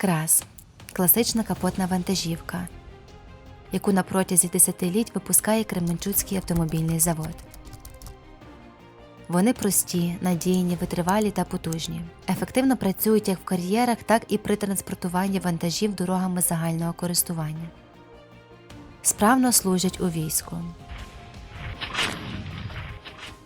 Крас класична капотна вантажівка, яку на протязі десятиліть випускає Кременчуцький автомобільний завод. Вони прості, надійні, витривалі та потужні. Ефективно працюють як в кар'єрах, так і при транспортуванні вантажів дорогами загального користування. Справно служать у війську.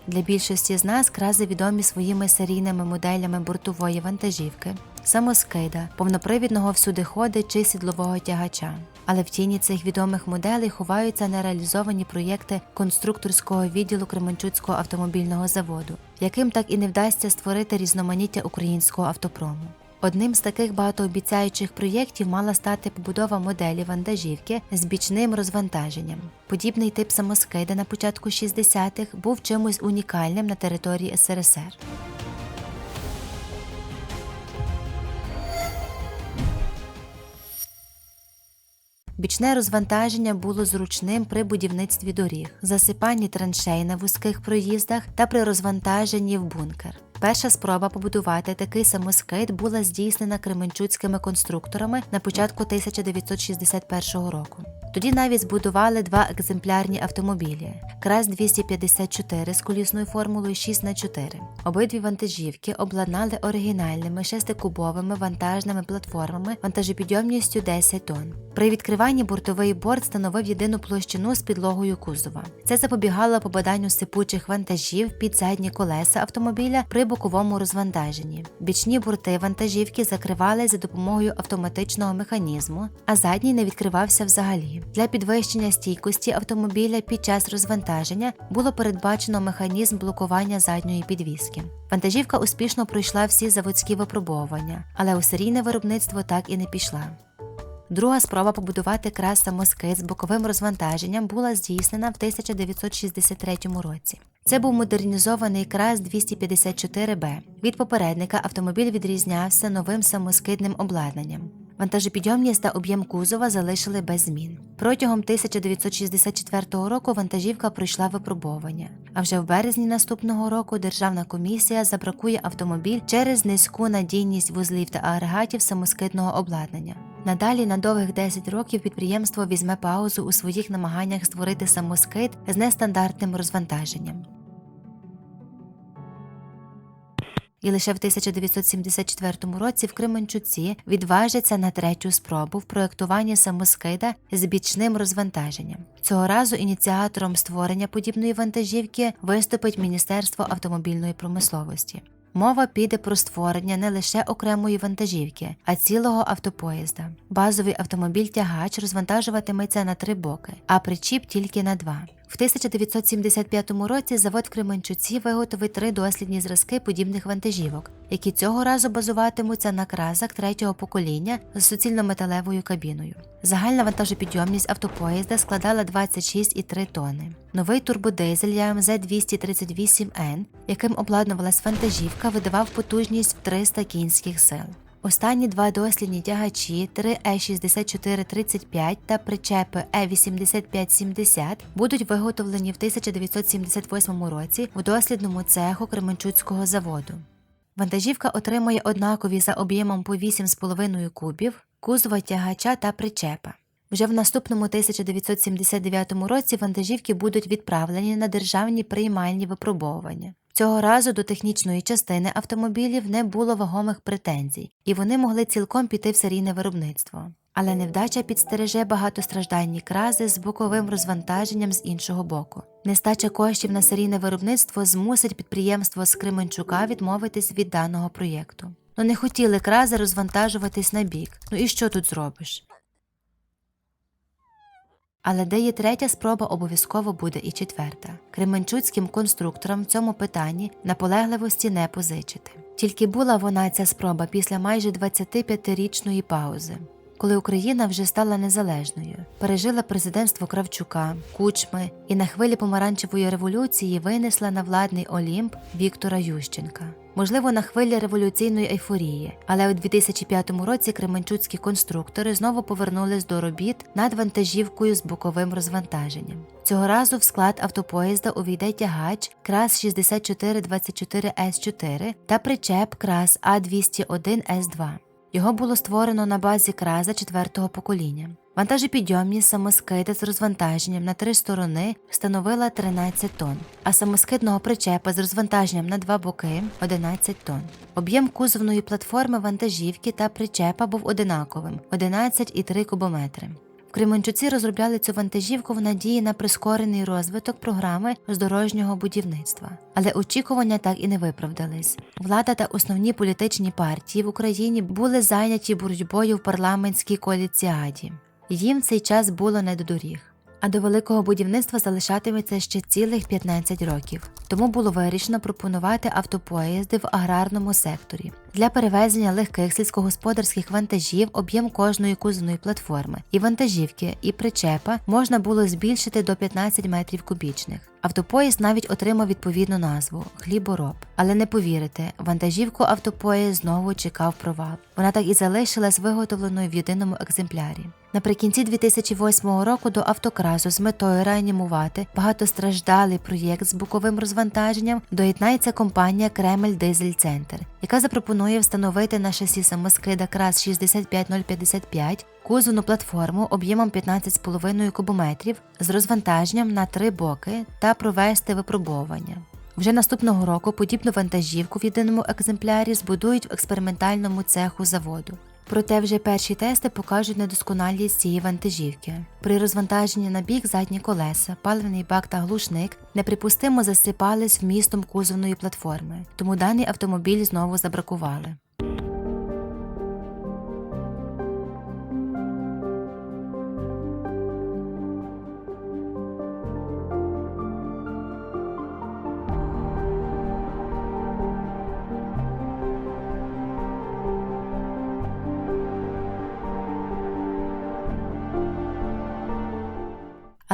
Для більшості з нас крази відомі своїми серійними моделями бортової вантажівки, самоскида, повнопривідного всюди ходи чи сідлового тягача. Але в тіні цих відомих моделей ховаються нереалізовані проєкти конструкторського відділу Кременчуцького автомобільного заводу, яким так і не вдасться створити різноманіття українського автопрому. Одним з таких багатообіцяючих проєктів мала стати побудова моделі вантажівки з бічним розвантаженням. Подібний тип самоскида на початку 60-х був чимось унікальним на території СРСР. Бічне розвантаження було зручним при будівництві доріг, засипанні траншей на вузьких проїздах та при розвантаженні в бункер. Перша спроба побудувати такий самоскид була здійснена кременчуцькими конструкторами на початку 1961 року. Тоді навіть збудували два екземплярні автомобілі крас 254 з колісною формулою 6х4. Обидві вантажівки обладнали оригінальними шестикубовими вантажними платформами вантажопідйомністю 10 тонн. При відкриванні бортовий борт становив єдину площину з підлогою кузова. Це запобігало попаданню сипучих вантажів під задні колеса автомобіля при боковому розвантаженні. Бічні борти вантажівки закривали за допомогою автоматичного механізму, а задній не відкривався взагалі. Для підвищення стійкості автомобіля під час розвантаження було передбачено механізм блокування задньої підвіски. Вантажівка успішно пройшла всі заводські випробовування, але у серійне виробництво так і не пішла. Друга спроба побудувати крас самоскид з боковим розвантаженням була здійснена в 1963 році. Це був модернізований крас 254Б. Від попередника автомобіль відрізнявся новим самоскидним обладнанням. Вантажопідйомність та об'єм кузова залишили без змін. Протягом 1964 року вантажівка пройшла випробовування, а вже в березні наступного року Державна комісія забракує автомобіль через низьку надійність вузлів та агрегатів самоскидного обладнання. Надалі на довгих 10 років підприємство візьме паузу у своїх намаганнях створити самоскид з нестандартним розвантаженням. І лише в 1974 році в Кременчуці відважиться на третю спробу в проєктуванні самоскида з бічним розвантаженням. Цього разу ініціатором створення подібної вантажівки виступить Міністерство автомобільної промисловості. Мова піде про створення не лише окремої вантажівки, а цілого автопоїзда. Базовий автомобіль-тягач розвантажуватиметься на три боки, а причіп тільки на два. В 1975 році завод в Кременчуці виготовить три дослідні зразки подібних вантажівок, які цього разу базуватимуться на кразах третього покоління з суцільно-металевою кабіною. Загальна вантажопідйомність автопоїзда складала 26,3 тонни. Новий турбодизель ЯМЗ 238Н, яким обладнувалась вантажівка, видавав потужність в 300 кінських сил. Останні два дослідні тягачі 3 Е6435 та причепи Е Е8570 будуть виготовлені в 1978 році в дослідному цеху Кременчуцького заводу. Вантажівка отримує однакові за об'ємом по 8,5 кубів, кузова тягача та причепа. Вже в наступному 1979 році вантажівки будуть відправлені на державні приймальні випробовування. Цього разу до технічної частини автомобілів не було вагомих претензій, і вони могли цілком піти в серійне виробництво. Але невдача підстереже багатостраждальні крази з боковим розвантаженням з іншого боку. Нестача коштів на серійне виробництво змусить підприємство з Кременчука відмовитись від даного проєкту. Ну не хотіли крази розвантажуватись на бік. Ну і що тут зробиш? Але де є третя спроба, обов'язково буде і четверта. Кременчуцьким конструкторам в цьому питанні наполегливості не позичити. Тільки була вона ця спроба після майже 25-річної паузи, коли Україна вже стала незалежною, пережила президентство Кравчука, Кучми і на хвилі помаранчевої революції винесла на владний Олімп Віктора Ющенка. Можливо, на хвилі революційної ейфорії, але у 2005 році кременчуцькі конструктори знову повернулись до робіт над вантажівкою з боковим розвантаженням. Цього разу в склад автопоїзда увійде тягач крас 6424С4 та причеп крас А201С2. Його було створено на базі краза четвертого покоління. Вантажепідйомні самоскиди з розвантаженням на три сторони становила 13 тонн, а самоскидного причепа з розвантаженням на два боки 11 тонн. Об'єм кузовної платформи вантажівки та причепа був одинаковим 11,3 кубометри. Кременчуці розробляли цю вантажівку в надії на прискорений розвиток програми з дорожнього будівництва. Але очікування так і не виправдались. Влада та основні політичні партії в Україні були зайняті боротьбою в парламентській коаліціаді. Їм цей час було не до доріг. А до великого будівництва залишатиметься ще цілих 15 років. Тому було вирішено пропонувати автопоїзди в аграрному секторі. Для перевезення легких сільськогосподарських вантажів об'єм кожної кузовної платформи і вантажівки, і причепа можна було збільшити до 15 метрів кубічних. Автопоїзд навіть отримав відповідну назву хлібороб. Але не повірите, вантажівку автопоїзд знову чекав провал. Вона так і залишилась виготовленою в єдиному екземплярі. Наприкінці 2008 року до автокразу з метою реанімувати багатостраждалий проєкт з боковим розвантаженням доєднається компанія Кремль Дизель Центр, яка запропонує встановити на шасі самоскида КРАС 65055 кузовну платформу об'ємом 15,5 кубометрів з розвантаженням на три боки та провести випробовування. Вже наступного року подібну вантажівку в єдиному екземплярі збудують в експериментальному цеху заводу. Проте вже перші тести покажуть недосконалість цієї вантажівки. При розвантаженні на бік задні колеса, паливний бак та глушник неприпустимо засипались вмістом кузовної платформи, тому даний автомобіль знову забракували.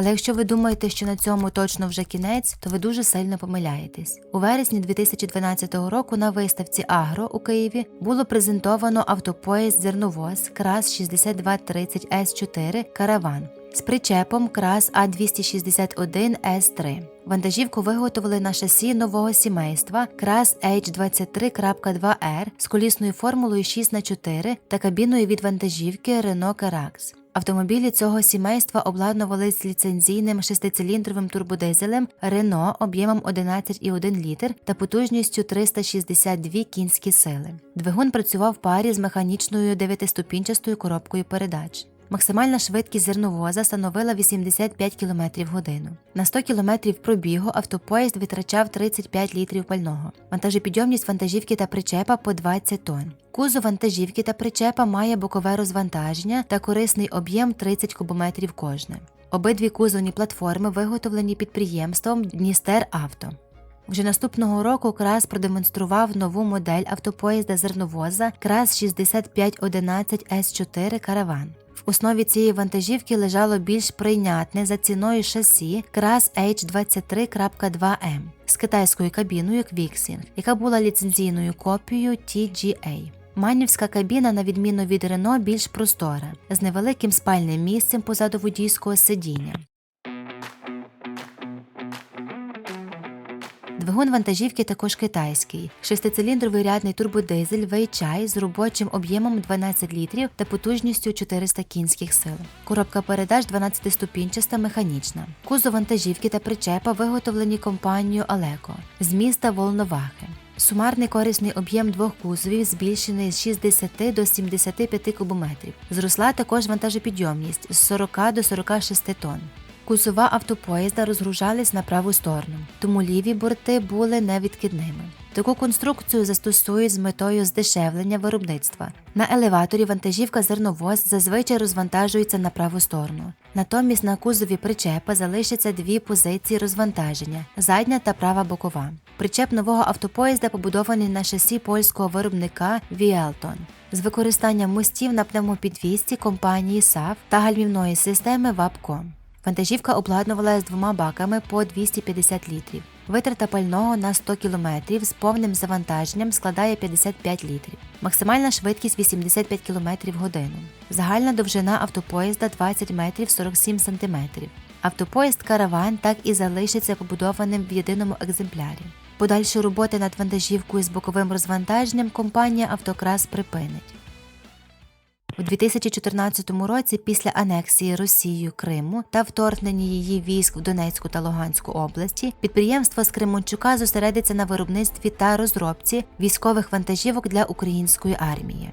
Але якщо ви думаєте, що на цьому точно вже кінець, то ви дуже сильно помиляєтесь. У вересні 2012 року на виставці Агро у Києві було презентовано автопоїзд зерновоз КРАС 6230 С4 Караван з причепом КРАС А261 С3. Вантажівку виготовили на шасі нового сімейства КРАС H23.2R з колісною формулою 6х4 та кабіною від вантажівки Renault Carax. Автомобілі цього сімейства обладнувались ліцензійним шестициліндровим турбодизелем Рено об'ємом 11,1 літр та потужністю 362 кінські сили. Двигун працював в парі з механічною дев'ятиступінчастою коробкою передач. Максимальна швидкість зерновоза становила 85 км в годину. На 100 км пробігу автопоїзд витрачав 35 літрів пального. Вантажопідйомність вантажівки та причепа по 20 тонн. Кузов вантажівки та причепа має бокове розвантаження та корисний об'єм 30 кубометрів кожне. Обидві кузовні платформи виготовлені підприємством Дністер Авто. Вже наступного року КРАС продемонстрував нову модель автопоїзда зерновоза КРАС 6511 С4 Караван. В основі цієї вантажівки лежало більш прийнятне за ціною шасі КРАС H23.2M з китайською кабіною Quixing, яка була ліцензійною копією TGA. Манівська кабіна, на відміну від Рено, більш простора, з невеликим спальним місцем позаду водійського сидіння. Двигун вантажівки також китайський, шестициліндровий рядний турбодизель Weichai з робочим об'ємом 12 літрів та потужністю 400 кінських сил. Коробка передач 12-ступінчаста механічна. Кузов вантажівки та причепа виготовлені компанією Алеко з міста Волновахи. Сумарний корисний об'єм двох кузовів збільшений з 60 до 75 кубометрів. Зросла також вантажопідйомність з 40 до 46 тонн. Кузова автопоїзда розгружались на праву сторону, тому ліві борти були невідкидними. Таку конструкцію застосують з метою здешевлення виробництва. На елеваторі вантажівка зерновоз зазвичай розвантажується на праву сторону. Натомість на кузові причепа залишаться дві позиції розвантаження задня та права бокова. Причеп нового автопоїзда побудований на шасі польського виробника Віелтон з використанням мостів на пневмопідвісці компанії САВ та гальмівної системи ВАПКО. Вантажівка обладнувалася двома баками по 250 літрів. Витрата пального на 100 км з повним завантаженням складає 55 літрів. Максимальна швидкість 85 км в годину. Загальна довжина автопоїзда 20 метрів 47 см. Автопоїзд Караван так і залишиться побудованим в єдиному екземплярі. Подальші роботи над вантажівкою з боковим розвантаженням компанія Автокрас припинить. У 2014 році, після анексії Росією Криму та вторгнення її військ в Донецьку та Луганську області, підприємство з Кременчука зосередиться на виробництві та розробці військових вантажівок для української армії.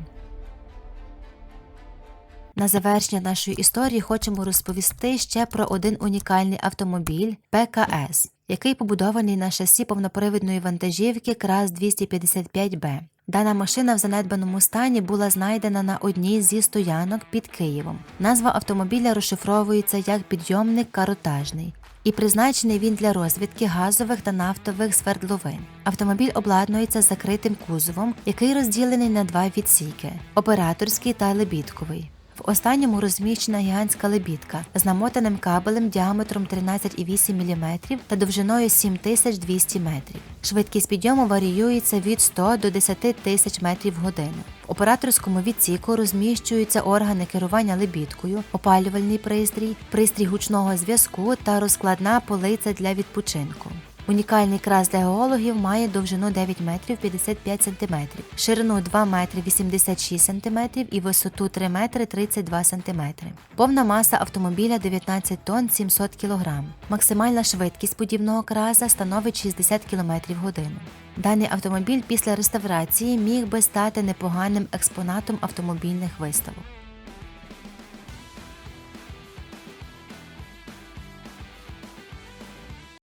На завершення нашої історії хочемо розповісти ще про один унікальний автомобіль ПКС, який побудований на шасі повнопривідної вантажівки КРАС 255Б. Дана машина в занедбаному стані була знайдена на одній зі стоянок під Києвом. Назва автомобіля розшифровується як підйомник каротажний. І призначений він для розвідки газових та нафтових свердловин. Автомобіль обладнується закритим кузовом, який розділений на два відсіки операторський та лебідковий. В останньому розміщена гігантська лебідка з намотаним кабелем діаметром 13,8 мм та довжиною 7200 метрів. Швидкість підйому варіюється від 100 до 10 тисяч метрів в годину. В операторському відсіку розміщуються органи керування лебідкою, опалювальний пристрій, пристрій гучного зв'язку та розкладна полиця для відпочинку. Унікальний крас для геологів має довжину 9 метрів 55 сантиметрів, ширину 2 метри 86 сантиметрів і висоту 3 метри 32 сантиметри. Повна маса автомобіля 19 тонн 700 кілограм. Максимальна швидкість подібного краса становить 60 км в годину. Даний автомобіль після реставрації міг би стати непоганим експонатом автомобільних виставок.